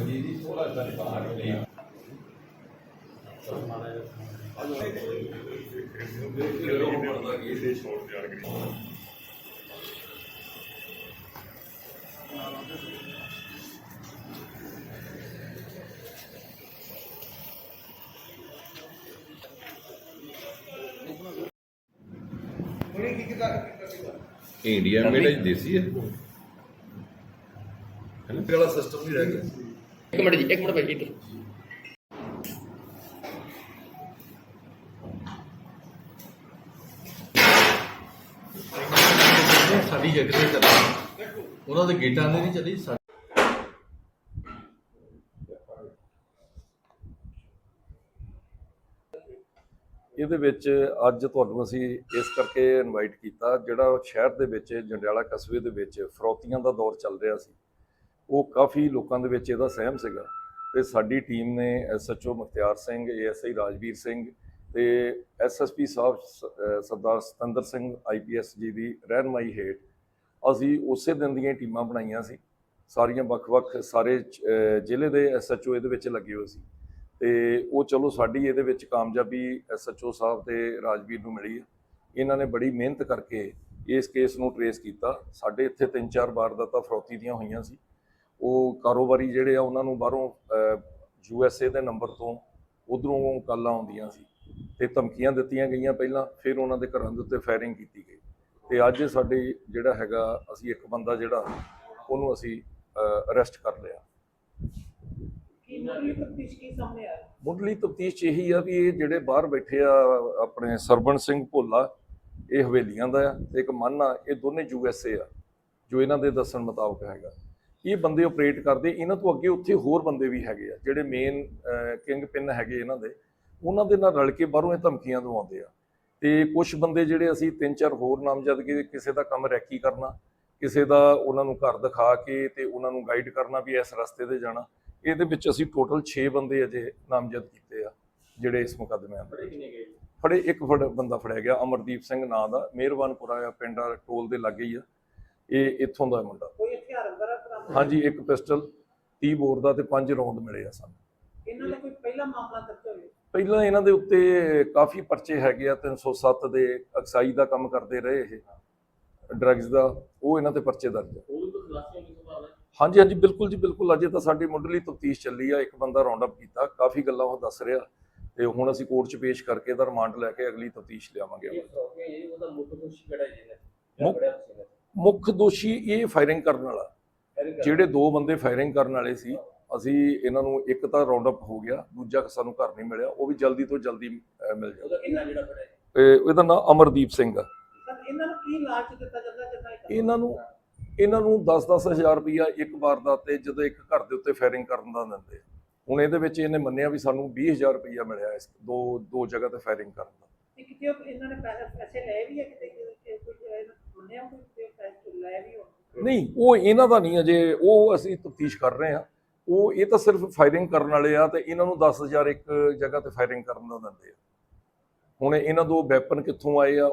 ਦੀਦੀ ਥੋੜਾ ਜਿਹਾ ਬਾਹਰ ਹੋ ਗਿਆ ਚਲੋ ਪੜਦਾ ਕੀ ਦੇ ਛੋੜ ਤਿਆਰ ਕਰੀ ਇੰਡੀਆ ਮੇਡ ਹੈ ਦੇਸੀ ਹੈ। ਹੈਨਾ ਵਾਲਾ ਸਿਸਟਮ ਵੀ ਰਹਿ ਗਿਆ। ਇੱਕ ਮਿੰਟ ਜੀ ਇੱਕ ਮਿੰਟ ਭਾਈ ਇੱਧਰ ਸਾਡੀ ਜਗ੍ਹਾ ਤੇ ਚੱਲੀ ਉਹਨਾਂ ਦੇ ਗੇਟਾਂ ਦੇ ਨਹੀਂ ਚੱਲੀ ਇਹਦੇ ਵਿੱਚ ਅੱਜ ਤੁਹਾਨੂੰ ਅਸੀਂ ਇਸ ਕਰਕੇ ਇਨਵਾਈਟ ਕੀਤਾ, ਜਿਹੜਾ ਸ਼ਹਿਰ ਦੇ ਵਿੱਚ, ਜੰਡਿਆਲਾ ਕਸਬੇ ਦੇ ਵਿੱਚ ਫਰੋਤੀਆਂ ਦਾ ਦੌਰ ਚੱਲ ਰਿਹਾ ਸੀ, ਉਹ ਕਾਫੀ ਲੋਕਾਂ ਦੇ ਵਿੱਚ ਇਹਦਾ ਸਹਿਮ ਸੀਗਾ। ਤੇ ਸਾਡੀ ਟੀਮ ਨੇ ਐਸਐਚਓ ਮੁਖਤਿਆਰ ਸਿੰਘ ਏਐਸਆਈ ਰਾਜਵੀਰ ਸਿੰਘ ਤੇ ਐਸਐਸਪੀ ਸਾਹਿਬ ਸ- ਸਰਦਾਰ ਸਤੰਦਰ ਸਿੰਘ ਆਈਪੀਐਸ ਜੀ ਦੀ ਰਹਿਨਮਾਈ ਹੇਠ ਅਸੀਂ ਉਸੇ ਦਿਨ ਦੀਆਂ ਟੀਮਾਂ ਬਣਾਈਆਂ ਸੀ। ਸਾਰੀਆਂ ਵੱਖ-ਵੱਖ ਸਾਰੇ ਜ਼ਿਲ੍ਹੇ ਦੇ ਐਸਐਚਓ ਇਹਦੇ ਵਿੱਚ ਲੱਗੇ ਹੋਏ ਸੀ। ਤੇ ਉਹ ਚਲੋ ਸਾਡੀ ਇਹਦੇ ਵਿੱਚ ਕਾਮਯਾਬੀ ਐਸਐਚਓ ਸਾਹਿਬ ਤੇ ਰਾਜਵੀਰ ਨੂੰ ਮਿਲੀ ਹੈ ਇਹਨਾਂ ਨੇ ਬੜੀ ਮਿਹਨਤ ਕਰਕੇ ਇਸ ਕੇਸ ਨੂੰ ਟਰੇਸ ਕੀਤਾ। ਸਾਡੇ ਇੱਥੇ ਤਿੰਨ ਚਾਰ ਵਾਰਦਾਤਾਂ ਫਰੋਤੀ ਦੀਆਂ ਹੋਈਆਂ ਸੀ। ਉਹ ਕਾਰੋਬਾਰੀ ਜਿਹੜੇ ਆ, ਉਹਨਾਂ ਨੂੰ ਬਾਹਰੋਂ ਯੂ ਐੱਸ ਏ ਦੇ ਨੰਬਰ ਤੋਂ ਉਧਰੋਂ ਕਾਲਾਂ ਆਉਂਦੀਆਂ ਸੀ ਤੇ ਧਮਕੀਆਂ ਦਿੱਤੀਆਂ ਗਈਆਂ ਪਹਿਲਾਂ, ਫਿਰ ਉਹਨਾਂ ਦੇ ਘਰਾਂ ਦੇ ਉੱਤੇ ਫਾਇਰਿੰਗ ਕੀਤੀ ਗਈ। ਤੇ ਅੱਜ ਸਾਡੇ ਜਿਹੜਾ ਹੈਗਾ, ਅਸੀਂ ਇੱਕ ਬੰਦਾ ਜਿਹੜਾ, ਉਹਨੂੰ ਅਸੀਂ ਅਰੈਸਟ ਕਰ ਲਿਆ। ਮੁੱਢਲੀ ਤਫਤੀਸ਼ ਇਹੀ ਆ ਵੀ ਇਹ ਜਿਹੜੇ ਬਾਹਰ ਬੈਠੇ ਆ, ਆਪਣੇ ਸਰਬਣ ਸਿੰਘ ਭੋਲਾ, ਇਹ ਹਵੇਲੀਆਂ ਦਾ ਆ ਤੇ ਇੱਕ ਮੰਨ ਆ, ਇਹ ਦੋਨੇ ਯੂ ਐੱਸ ਏ ਆ, ਜੋ ਇਹਨਾਂ ਦੇ ਦੱਸਣ ਮੁਤਾਬਕ ਹੈਗਾ। ਇਹ ਬੰਦੇ ਆਪਰੇਟ ਕਰਦੇ, ਇਹਨਾਂ ਤੋਂ ਅੱਗੇ ਉੱਥੇ ਹੋਰ ਬੰਦੇ ਵੀ ਹੈਗੇ ਆ, ਜਿਹੜੇ ਮੇਨ ਕਿੰਗ ਪਿੰਨ ਹੈਗੇ ਇਹਨਾਂ ਦੇ, ਉਹਨਾਂ ਦੇ ਨਾਲ ਰਲ ਕੇ ਬਾਹਰੋਂ ਇਹ ਧਮਕੀਆਂ ਦਵਾਉਂਦੇ ਆ। ਤੇ ਕੁਝ ਬੰਦੇ ਜਿਹੜੇ ਅਸੀਂ ਤਿੰਨ ਚਾਰ ਹੋਰ ਨਾਮਜ਼ਦ ਕਿਸੇ ਦਾ ਕੰਮ ਰੈਕੀ ਕਰਨਾ, ਕਿਸੇ ਦਾ ਉਹਨਾਂ ਨੂੰ ਘਰ ਦਿਖਾ ਕੇ ਤੇ ਉਹਨਾਂ ਨੂੰ ਗਾਈਡ ਕਰਨਾ ਵੀ ਇਸ ਰਸਤੇ ਤੇ ਜਾਣਾ ਇਹਦੇ ਵਿੱਚ ਅਸੀਂ ਟੋਟਲ 6 ਬੰਦੇ ਅਜੇ ਨਾਮਜ਼ਦ ਕੀਤੇ ਆ ਜਿਹੜੇ ਇਸ ਮੁਕੱਦਮੇ ਅੰਦਰ ਫੜੇ ਇੱਕ ਫੜ ਬੰਦਾ ਫੜਿਆ ਗਿਆ ਅਮਰਦੀਪ ਸਿੰਘ ਨਾਂ ਦਾ ਮਿਹਰਬਾਨਪੁਰਾ ਆ ਪਿੰਡ ਆ ਟੋਲ ਦੇ ਲਾਗੇ ਹੀ ਆ। ਇਹ ਇੱਥੋਂ ਦਾ ਮੁੰਡਾ। ਕੋਈ ਹਥਿਆਰ ਵਗੈਰਾ ਹਾਂਜੀ ਇੱਕ ਪਿਸਟਲ 30 ਬੋਰ ਦਾ ਤੇ ਪੰਜ ਰੌਂਦ ਮਿਲੇ ਆ ਸਾਨੂੰ। ਇਹਨਾਂ ਦਾ ਕੋਈ ਪਹਿਲਾ ਮਾਮਲਾ ਦਰਜ ਹੋਵੇ ਪਹਿਲਾਂ ਇਹਨਾਂ ਦੇ ਉੱਤੇ ਕਾਫੀ ਪਰਚੇ ਹੈਗੇ ਆ 307 ਦੇ ਅਕਸਾਈ ਦਾ ਕੰਮ ਕਰਦੇ ਰਹੇ ਇਹ। ਡਰੱਗਸ ਦਾ ਉਹ ਇਹਨਾਂ ਤੇ ਪਰਚੇ ਦਰਜ ਆ। ਹਾਂਜੀ ਹਾਂਜੀ ਬਿਲਕੁਲ ਜੀ ਬਿਲਕੁਲ। ਅਜੇ ਤਾਂ ਸਾਡੀ ਮੁੱਢਲੀ ਤਫਤੀਸ਼ ਚੱਲੀ ਆ ਇੱਕ ਬੰਦਾ ਰਾਉਂਡ ਅਪ ਕੀਤਾ ਕਾਫੀ ਗੱਲਾਂ ਉਹ ਦੱਸ ਰਿਹਾ। ਤੇ ਹੁਣ ਅਸੀਂ ਕੋਰਟ 'ਚ ਪੇਸ਼ ਕਰਕੇ ਇਹਦਾ ਰਿਮਾਂਡ ਲੈ ਕੇ ਅਗਲੀ ਤਫਤੀਸ਼ ਲਿਆਵਾਂਗੇ ਮੁੱਖ ਦੋਸ਼ੀ ਇਹ ਫਾਇਰਿੰਗ ਕਰਨ ਵਾਲਾ। ਜਿਹੜੇ ਦੋ ਬੰਦੇ ਫਾਇਰਿੰਗ ਕਰਨ ਵਾਲੇ ਸੀ ਅਸੀਂ ਇਹਨਾਂ ਨੂੰ ਇੱਕ ਤਾਂ ਰਾਉਂਡ ਅਪ ਹੋ ਗਿਆ ਦੂਜਾ ਸਾਨੂੰ ਘਰ ਨਹੀਂ ਮਿਲਿਆ ਉਹ ਵੀ ਜਲਦੀ ਤੋਂ ਜਲਦੀ ਮਿਲ ਜਾਊਗਾ ਇਹਦਾ ਨਾਮ ਅਮਰਦੀਪ ਸਿੰਘ ਆ। ਸਰ ਇਹਨਾਂ ਨੂੰ ਕੀ ਲਾਲਚ ਦਿੱਤਾ ਜਾਂਦਾ ਇਹਨਾਂ ਨੂੰ ਇਹਨਾਂ ਨੂੰ 10-10 ਹਜ਼ਾਰ ਰੁਪਈਆ ਇੱਕ ਵਾਰਦਾਤ ਤੇ ਜਦੋਂ ਇੱਕ ਘਰ ਦੇ ਉੱਤੇ ਫਾਇਰਿੰਗ ਕਰਨ ਦਾ ਦਿੰਦੇ। ਹੁਣ ਇਹਦੇ ਵਿੱਚ ਇਹਨੇ ਮੰਨਿਆ ਵੀ ਸਾਨੂੰ 20000 ਰੁਪਈਆ ਮਿਲਿਆ ਇਸ ਦੋ ਦੋ ਜਗ੍ਹਾ ਤੇ ਫਾਇਰਿੰਗ ਕਰਨ ਦਾ। ਇਹ ਕਿਤੇ ਉਹ ਇਹਨਾਂ ਨੇ ਪੈਸੇ ਪੈਸੇ ਲਏ ਵੀ ਹੈ ਕਿਤੇ? ਕਿ ਕੋਈ ਇਹ ਮੰਨਿਆ ਕੋਈ ਕਿਤੇ ਪੈਸੇ ਲਏ ਵੀ ਹੋਣ? ਨਹੀਂ ਉਹ ਇਹਨਾਂ ਦਾ ਨਹੀਂ ਅਜੇ ਉਹ ਅਸੀਂ ਤਫਤੀਸ਼ ਕਰ ਰਹੇ ਹਾਂ। ਉਹ ਇਹ ਤਾਂ ਸਿਰਫ ਫਾਇਰਿੰਗ ਕਰਨ ਵਾਲੇ ਆ ਤੇ ਇਹਨਾਂ ਨੂੰ 10000 ਇੱਕ ਜਗ੍ਹਾ ਤੇ ਫਾਇਰਿੰਗ ਕਰਨ ਦਾ ਦਿੰਦੇ ਆ। ਹੁਣ ਇਹਨਾਂ ਦੋ ਵੈਪਨ ਕਿੱਥੋਂ ਆਏ ਆ?